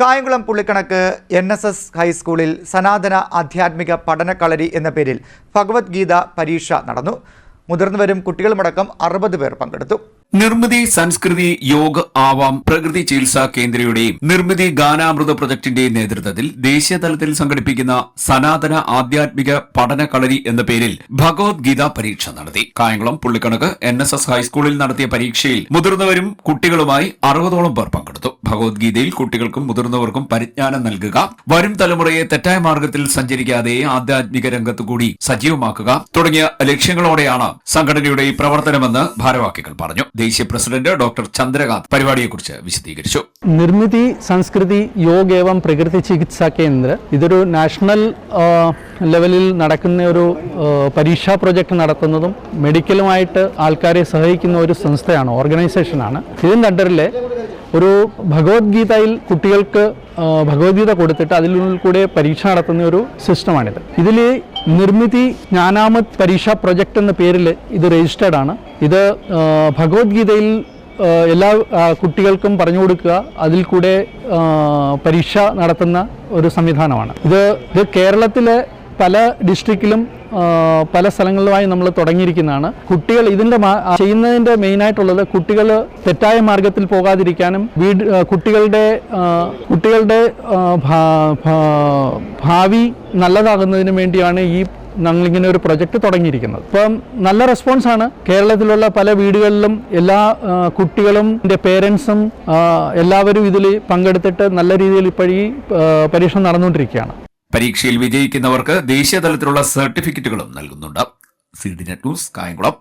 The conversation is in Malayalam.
Kayamkulam Pullikkanakku N S S ഹൈസ്കൂളിൽ സനാതന ആധ്യാത്മിക പഠനക്കളരി എന്ന പേരിൽ ഭഗവത്ഗീത പരീക്ഷ നടന്നു. മുതിർന്നവരും കുട്ടികളുമടക്കം അറുപത് പേർ പങ്കെടുത്തു. നിർമ്മിതി സംസ്കൃതി യോഗ ആവാം പ്രകൃതി ചികിത്സാ കേന്ദ്രയുടെയും നിർമ്മിതി ഗാനാമൃത പ്രൊജക്ടിന്റെ നേതൃത്വത്തിൽ ദേശീയ തലത്തിൽ സംഘടിപ്പിക്കുന്ന സനാതന ആധ്യാത്മിക പഠന കളരി എന്ന പേരിൽ ഭഗവത്ഗീത പരീക്ഷ നടത്തി. കായംകുളം പുള്ളിക്കണക്ക് എൻ എസ് എസ് ഹൈസ്കൂളിൽ നടത്തിയ പരീക്ഷയിൽ മുതിർന്നവരും കുട്ടികളുമായി അറുപതോളം പേർ പങ്കെടുത്തു. ഭഗവത്ഗീതയിൽ കുട്ടികൾക്കും മുതിർന്നവർക്കും പരിജ്ഞാനം നൽകുക വരും തലമുറയെ തെറ്റായ മാർഗത്തിൽ സഞ്ചരിക്കാതെ ആധ്യാത്മിക രംഗത്ത് കൂടി സജീവമാക്കുക തുടങ്ങിയ ലക്ഷ്യങ്ങളോടെയാണ് സംഘടനയുടെ പ്രവർത്തനമെന്ന് ഭാരവാഹികൾ പറഞ്ഞു. ദേശീയ പ്രസിഡന്റ് ഡോക്ടർ ചന്ദ്രകാന്ത് പരിപാടിയെക്കുറിച്ച് വിശദീകരിച്ചു. നിർമ്മിതി സംസ്കൃതി യോഗ ഏവം പ്രകൃതി ചികിത്സാ കേന്ദ്ര ഇതൊരു നാഷണൽ ലെവലിൽ നടക്കുന്ന ഒരു പരീക്ഷാ പ്രൊജക്ട് നടത്തുന്നതും മെഡിക്കലുമായിട്ട് ആൾക്കാരെ സഹായിക്കുന്ന ഒരു സംസ്ഥയാണ് ഓർഗനൈസേഷനാണ്. ഇതിന്റെ അണ്ടറിൽ ഒരു ഭഗവത്ഗീതയിൽ കുട്ടികൾക്ക് ഭഗവത്ഗീത കൊടുത്തിട്ട് അതിനുള്ളിൽ കൂടെ പരീക്ഷ നടത്തുന്ന ഒരു സിസ്റ്റമാണിത്. ഇതിൽ നിർമ്മിതി ജ്ഞാനാമത് പരീക്ഷ പ്രൊജക്ട് എന്ന പേരിൽ ഇത് രജിസ്റ്റേർഡ് ആണ്. ഇത് ഭഗവത്ഗീതയിൽ എല്ലാ കുട്ടികൾക്കും പറഞ്ഞു കൊടുക്കുക അതിൽ കൂടെ പരീക്ഷ നടത്തുന്ന ഒരു സംവിധാനമാണ്. ഇത് ഇത് കേരളത്തിലെ പല ഡിസ്ട്രിക്റ്റിലും പല സ്ഥലങ്ങളിലുമായി നമ്മൾ തുടങ്ങിയിരിക്കുന്നതാണ്. കുട്ടികൾ ഇതിന്റെ ചെയ്യുന്നതിന്റെ മെയിനായിട്ടുള്ളത് കുട്ടികൾ തെറ്റായ മാർഗത്തിൽ പോകാതിരിക്കാനും വീട് കുട്ടികളുടെ കുട്ടികളുടെ ഭാവി നല്ലതാകുന്നതിന് വേണ്ടിയാണ് ഈ ഞങ്ങളിങ്ങനെ ഒരു പ്രൊജക്ട് തുടങ്ങിയിരിക്കുന്നത്. ഇപ്പം നല്ല റെസ്പോൺസ് ആണ്. കേരളത്തിലുള്ള പല വീടുകളിലും എല്ലാ കുട്ടികളും എന്റെ പേരൻസും എല്ലാവരും ഇതിൽ പങ്കെടുത്തിട്ട് നല്ല രീതിയിൽ ഇപ്പോഴീ പരീക്ഷ നടന്നുകൊണ്ടിരിക്കുകയാണ്. പരീക്ഷയിൽ വിജയിക്കുന്നവർക്ക് ദേശീയതലത്തിലുള്ള സർട്ടിഫിക്കറ്റുകളും നൽകുന്നുണ്ട്. C D net news Kayamkulam.